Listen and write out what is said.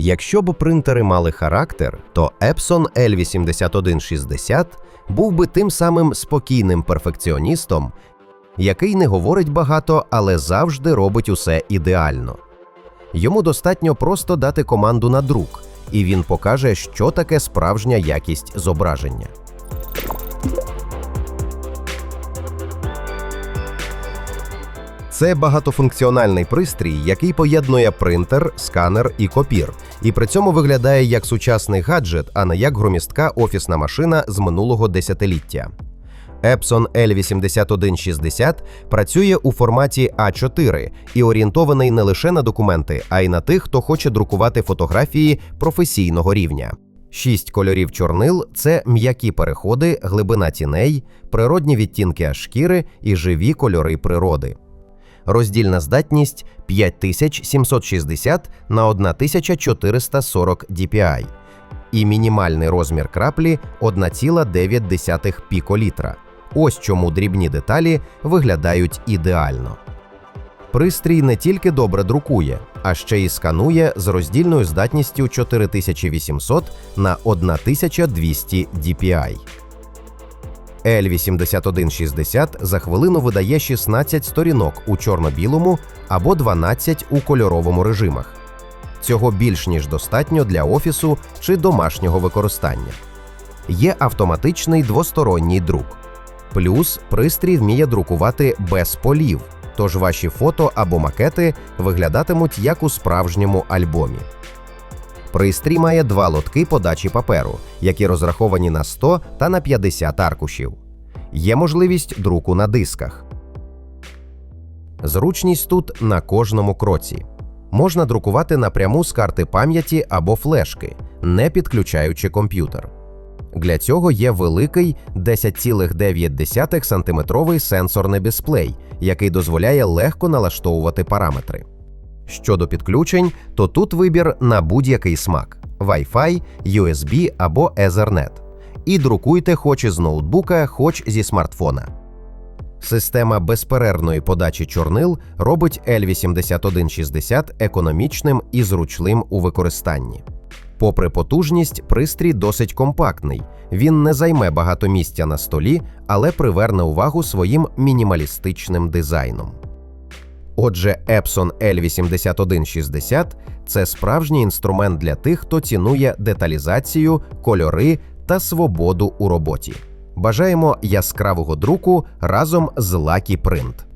Якщо б принтери мали характер, то Epson L8160 був би тим самим спокійним перфекціоністом, який не говорить багато, але завжди робить усе ідеально. Йому достатньо просто дати команду на друк, і він покаже, що таке справжня якість зображення. Це багатофункціональний пристрій, який поєднує принтер, сканер і копір, і при цьому виглядає як сучасний гаджет, а не як громістка офісна машина з минулого десятиліття. Epson L8160 працює у форматі А4 і орієнтований не лише на документи, а й на тих, хто хоче друкувати фотографії професійного рівня. Шість кольорів чорнил це м'які переходи, глибина тіней, природні відтінки шкіри і живі кольори природи. Роздільна здатність 5760 на 1440 dpi і мінімальний розмір краплі 1,9 піколітра. Ось чому дрібні деталі виглядають ідеально. Пристрій не тільки добре друкує, а ще й сканує з роздільною здатністю 4800 на 1200 dpi. L8160 за хвилину видає 16 сторінок у чорно-білому або 12 у кольоровому режимах. Цього більш ніж достатньо для офісу чи домашнього використання. Є автоматичний двосторонній друк. Плюс пристрій вміє друкувати без полів, тож ваші фото або макети виглядатимуть як у справжньому альбомі. Пристрій має два лотки подачі паперу, які розраховані на 100 та на 50 аркушів. Є можливість друку на дисках. Зручність тут на кожному кроці. Можна друкувати напряму з карти пам'яті або флешки, не підключаючи комп'ютер. Для цього є великий 10,9 см сенсорний дисплей, який дозволяє легко налаштовувати параметри. Щодо підключень, то тут вибір на будь-який смак: Wi-Fi, USB або Ethernet. І друкуйте хоч із ноутбука, хоч зі смартфона. Система безперервної подачі чорнил робить L8160 економічним і зручним у використанні. Попри потужність, пристрій досить компактний. Він не займе багато місця на столі, але приверне увагу своїм мінімалістичним дизайном. Отже, Epson L8160 це справжній інструмент для тих, хто цінує деталізацію, кольори та свободу у роботі. Бажаємо яскравого друку разом з Lucky Print.